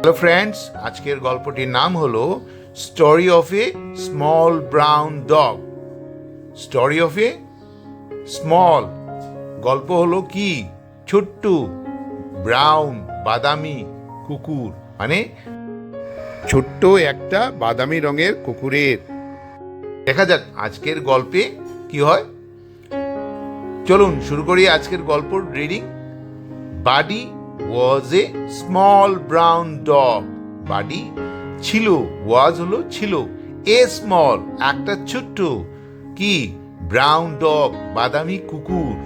Hello friends আজকের গল্পটির নাম হলো story of a small brown dog story of a small গল্প হলো কি? ছোট্ট ব্রাউন বাদামি, কুকুর। মানে ছোট্ট একটা বাদামি রঙের কুকুরের। দেখা যাক আজকের গল্পে কি হয়। চলুন শুরু করি আজকের গল্প reading Buddy was a small brown dog Buddy ছিল ওয়াজ হলো ছিল এ স্মল একটা ছোট্ট, কি? ব্রাউন ডগ বাদামি কুকুর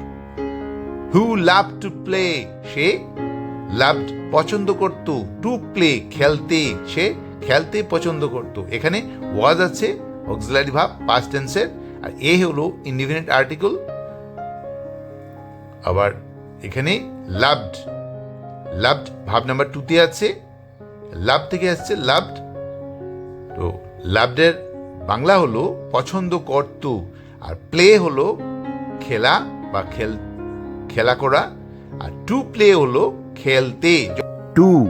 হু লাভ টু প্লে সে লাভ পছন্দ করত টু প্লে খেলতে, সে খেলতে পছন্দ করত। এখানে ওয়াজ আছে অক্সিলারি ভাব পাস্ট টেন্সের আর এ হলো ইন্ডিপেন্ডেন্ট আর্টিকেল আবার এখানে লাভড লাভড ভাব নাম্বার টুতে আছে। লাভ থেকে আসছে লাভড। তো লাভডের বাংলা হলো পছন্দ করত আর প্লে হলো খেলা বা খেল খেলা করা আর টু প্লে হলো খেলতে। টু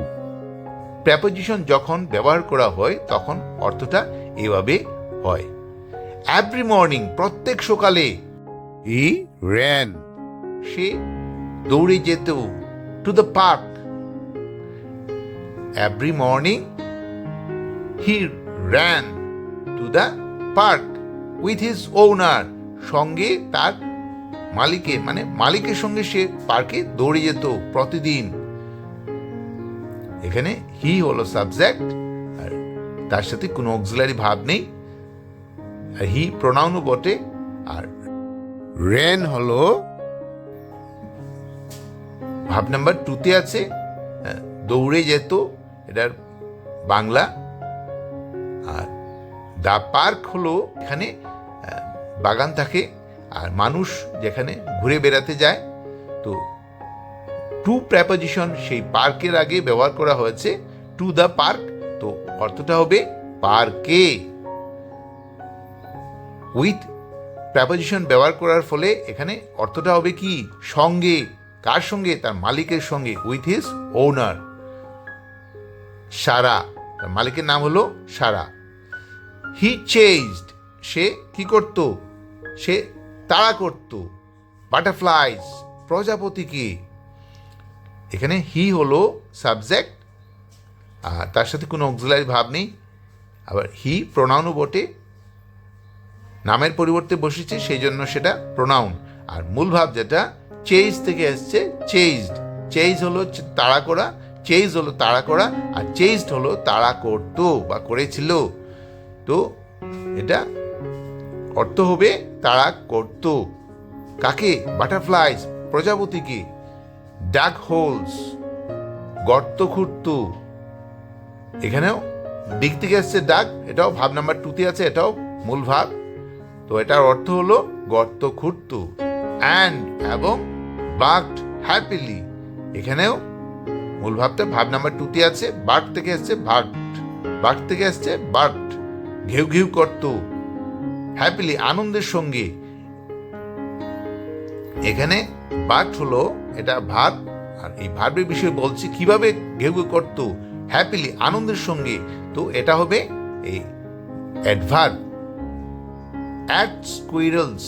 প্রেপোজিশন যখন ব্যবহার করা হয় তখন অর্থটা এভাবে হয়। এভরি মর্নিং প্রত্যেক সকালে ই র্যান সে দৌড়ে যেত। To the park every morning he ran to the park with his owner সঙ্গে তার মালিকের মানে মালিকের সঙ্গে সে পার্কে দৌড়ে যেত প্রতিদিন। এখানে হি হলো সাবজেক্ট আর তার সাথে কোনো অক্সিলারি ভাব নেই। আর হি প্রোনাউনও বটে, আর রেন হলো ভাব নাম্বার টুতে আছে দৌড়ে যেত। এটার বাংলা আর দা পার্ক হলো এখানে বাগান থাকে আর মানুষ যেখানে ঘুরে বেড়াতে যায়। তো টু প্রেপোজিশন সেই পার্কের আগে ব্যবহার করা হয়েছে টু দ্য পার্ক তো অর্থটা হবে পার্কে। উইথ প্রেপোজিশন ব্যবহার করার ফলে এখানে অর্থটা হবে কি? সঙ্গে। কার সঙ্গে? তার মালিকের সঙ্গে। With his owner Sara. তার মালিকের নাম হলো সারা। হি চেঞ্জড সে কি করত? সে তাড়া করত। বাটারফ্লাইজ প্রজাপতিকে। এখানে হি হলো সাবজেক্ট আর তার সাথে কোনো অক্সিলারি ভাব নেই। আবার হি প্রোনাউনও বটে। নামের পরিবর্তে বসেছে সেই জন্য সেটা প্রোনাউন আর মূল ভাব যেটা চেইজ থেকে এসছে চেইজড চেইজ হলো তাড়া করা। চেইজ হলো তাড়া করা আর চেইজড হলো তাড়া করতো বা করেছিল। তো এটা অর্থ হবে তাড়া করতো। কাকে? বাটারফ্লাইজ প্রজাপতিকে। ডাক হোলস গর্ত খুঁড়ত। এখানেও দিক থেকে এসছে ডাক এটাও ভাব নাম্বার টুতে আছে, এটাও মূল ভাব। তো এটার অর্থ হলো গর্ত খুঁড়ত। অ্যান্ড এবং বার্কড হ্যাপিলি এখানেও মূল ভাবটা ভাব নাম্বার টুতে আছে বার্ক থেকে এসছে বার্কড বার্ক থেকে এসছে বাট ঘেউ ঘেউ করত হ্যাপিলি আনন্দের সঙ্গে। এখানে বাট হলো এটা ভাব আর এই ভার্বের বিষয়ে বলছি কীভাবে ঘেউ ঘেউ করত হ্যাপিলি আনন্দের সঙ্গে। তো এটা হবে এই অ্যাডভার্ব অ্যাট স্কুইরেলস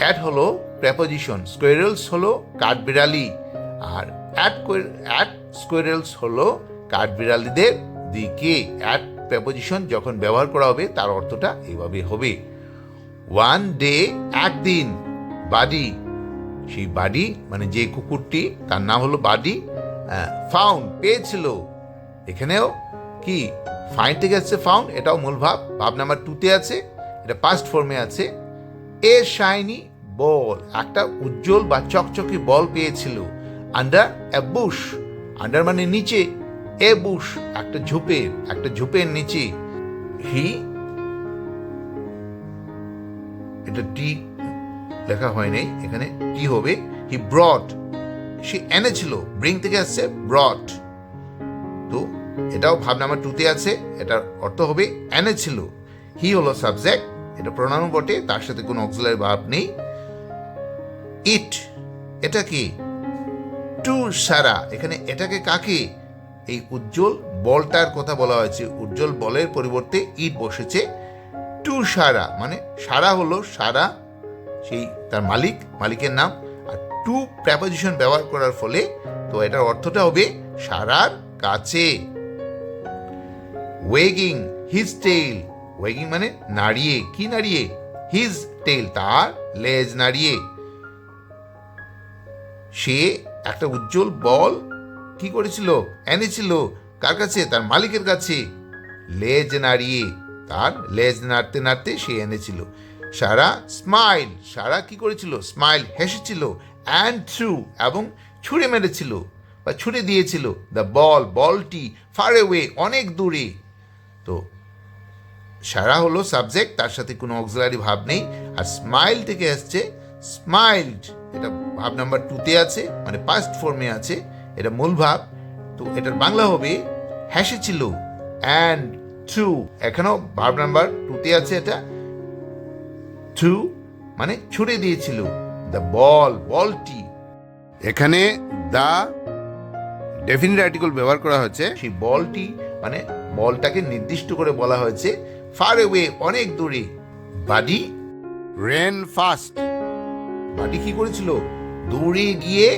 অ্যাট হলো প্রেপোজিশন স্কোয়ারেলস হলো কাঠবিড়ালি, আর অ্যাট স্কোয়ারেলস হলো কাঠবিড়ালিদের দিকে। অ্যাট প্রেপোজিশন যখন ব্যবহার করা হবে, তার অর্থটা এভাবে হবে। ওয়ান ডে একদিন বাডি। সেই বাডি মানে যে কুকুরটি, তার নাম হলো বাডি ফাউন্ড পেয়েছিল। এখানেও কি? ফাইন থেকে আসছে ফাউন্ড এটাও মূল ভাব। ভাব নাম্বার টুতে আছে, এটা পাস্ট ফর্মে আছে। এ শাইনি বল একটা উজ্জ্বল বা চকচকে বল পেয়েছিল। আন্ডার এ বুশ আন্ডার মানে নিচে। এ বুশ একটা ঝোপের একটা ঝোপের নিচে। হি এটা টি লেখা হয় নাই, এখানে টি হবে। হি ব্রড সে এনেছিল ব্রিং থেকে আসছে ব্রড তো এটাও ভাবনা আমার টুতে আছে, এটার অর্থ হবে এনেছিল। হি হলো সাবজেক্ট এটা প্রণাম বটে, তার সাথে কোনো অক্সিলারি ভাব নেই। ইট এটা কি? To Sara. এখানে এটাকে কাকে? এই উজ্জ্বল বলটার কথা বলা হয়েছে। উজ্জ্বল বলের পরিবর্তে ইট বসেছে। টু সারা মানে সারা হলো সারা, সেই তার মালিক, মালিকের নাম। আর টু প্র্যাপোজিশন ব্যবহার করার ফলে, তো এটার অর্থটা হবে সারার কাছে। ওয়েগিং হিজ টেইল ওয়েগিং মানে নাড়িয়ে। কি নাড়িয়ে? হিজ টেইল তার লেজ নাড়িয়ে। সে একটা উজ্জ্বল বল কি করেছিল? এনেছিল। কার কাছে? তার মালিকের কাছে। লেজ নাড়িয়ে, তার লেজ নাড়তে নাড়তে সে এনেছিল। সারা স্মাইল, সারা কি করেছিল? স্মাইল হেসেছিল। অ্যান্ড থ্রু এবং ছুঁড়ে মেরেছিল বা ছুঁড়ে দিয়েছিল। দ্য বল, বলটি ফার ওয়ে অনেক দূরে। তো সারা হলো সাবজেক্ট, তার সাথে কোনো অক্সিলারি ভাব নেই। আর স্মাইল থেকে আসছে স্মাইলড। এটা ভাব নাম্বার টুতে আছে মানে পাস্ট ফর্মে আছে, এটা মূল ভাব। তো এটার বাংলা হবে হ্যাসেছিল অ্যান্ড ট্রু এখানেও ভাব নাম্বার টুতে আছে এটা। ট্রু মানে ছুড়ে দিয়েছিল। দ্য বল বলটি এখানে দা ডেফিনিট আর্টিকেল ব্যবহার করা হয়েছে। সেই বলটি মানে বলটাকে নির্দিষ্ট করে বলা হয়েছে। ফার ওয়ে অনেক দূরে। বাডি রেন ফাস্ট বাডি কি করেছিল? দৌড়ে গিয়ে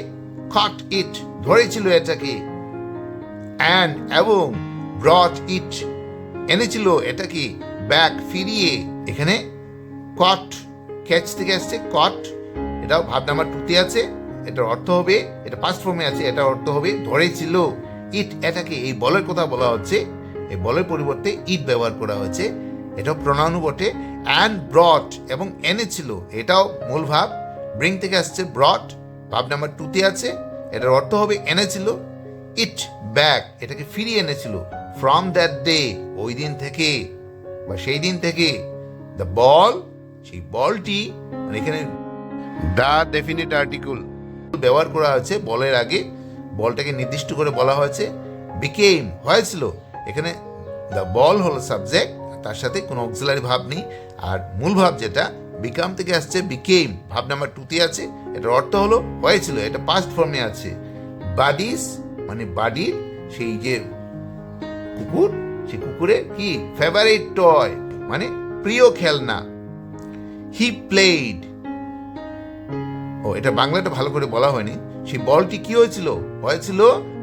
কট ইট ধরেছিল এটাকে। অ্যান্ড এবং ব্রট ইট এনেছিল এটাকে ব্যাক ফিরিয়ে এখানে কট ক্যাচ থেকে আসছে কট এটাও ভাব নাম্বার টুতে আছে, এটার অর্থ হবে, এটা পাস্ট ফর্মে আছে, এটার অর্থ হবে ধরেছিল। ইট এটাকে এই বলের কথা বলা হচ্ছে, এই বলের পরিবর্তে ইট ব্যবহার করা হয়েছে, এটাও প্রণানু বটে অ্যান্ড ব্রট এবং এনেছিল, এটাও মূল ভাব ব্রিং থেকে আসছে ব্রট ভাব নাম্বার টুতে আছে, এটার অর্থ হবে এনেছিল ইট ব্যাক এটাকে ফিরিয়ে এনেছিল ফ্রম দ্যাট ডে ওই দিন থেকে, বা সেই দিন থেকে দ্য বল সেই বলটি মানে এখানে দ্য ডেফিনিট আর্টিকেল ব্যবহার করা হয়েছে বলের আগে, বলটাকে নির্দিষ্ট করে বলা হয়েছে বিকেম হয়েছিল, এখানে দ্য বল হলো সাবজেক্ট তার সাথে কোনো অক্সিলারি ভাব নেই, আর মূল ভাব যেটা বিকাম থেকে আসছে বিকেম ভাব নাম্বার টুতে আছে, এটার অর্থ হলো, হয়েছিল, এটা পাস্ট ফর্মে আছে। বাডিস মানে বাডির সেই যে কুকুর সেই কুকুরের কি? ফেভারিট টয় মানে প্রিয় খেলনা। হি প্লেড ও, এটা বাংলাটা ভালো করে বলা হয়নি। সেই বলটি কি হয়েছিল? হয়েছিল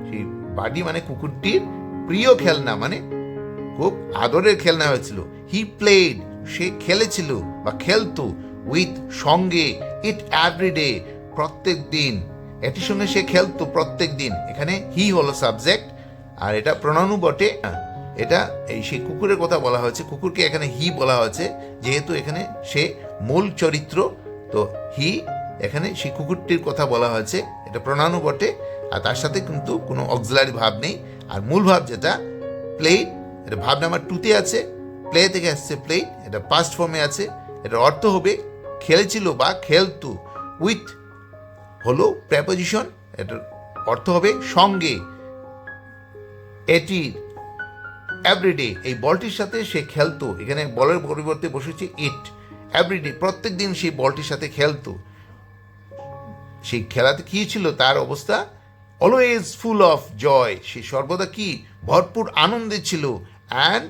সেই বাডি মানে কুকুরটির প্রিয় খেলনা মানে খুব আদরের খেলনা হয়েছিল। হি প্লেড সে খেলেছিল বা খেলতো উইথ সঙ্গে ইট এভরিডে প্রত্যেক দিন। এটির সঙ্গে সে খেলতো প্রত্যেক দিন। এখানে হি হলো সাবজেক্ট আর এটা প্রণানু বটে। এটা এই সেই কুকুরের কথা বলা হয়েছে। কুকুরকে এখানে হি বলা হয়েছে, যেহেতু এখানে সে মূল চরিত্র, তো হি এখানে সেই কুকুরটির কথা বলা হয়েছে। এটা প্রণানু বটে, আর তার সাথে কিন্তু কোনো অক্সিলারি ভাব নেই। আর মূল ভাব যেটা প্লেট এটা ভাব নাম্বার টুতে আছে। প্লে থেকে আসছে প্লেট এটা পাস্ট ফর্মে আছে, এটার অর্থ হবে খেলেছিল বা খেলতো। উইথ হলো প্রেপোজিশন এটার অর্থ হবে সঙ্গে। এটির এভরিডে এই বলটির সাথে সে খেলতো। এখানে বলের পরিবর্তে বসেছে ইট এভরিডে প্রত্যেক দিন সেই বলটির সাথে খেলতো। সেই খেলাতে কি ছিল? তার অবস্থা অলওয়েজ ফুল অফ জয় সে সর্বদা কি? ভরপুর আনন্দে ছিল। অ্যান্ড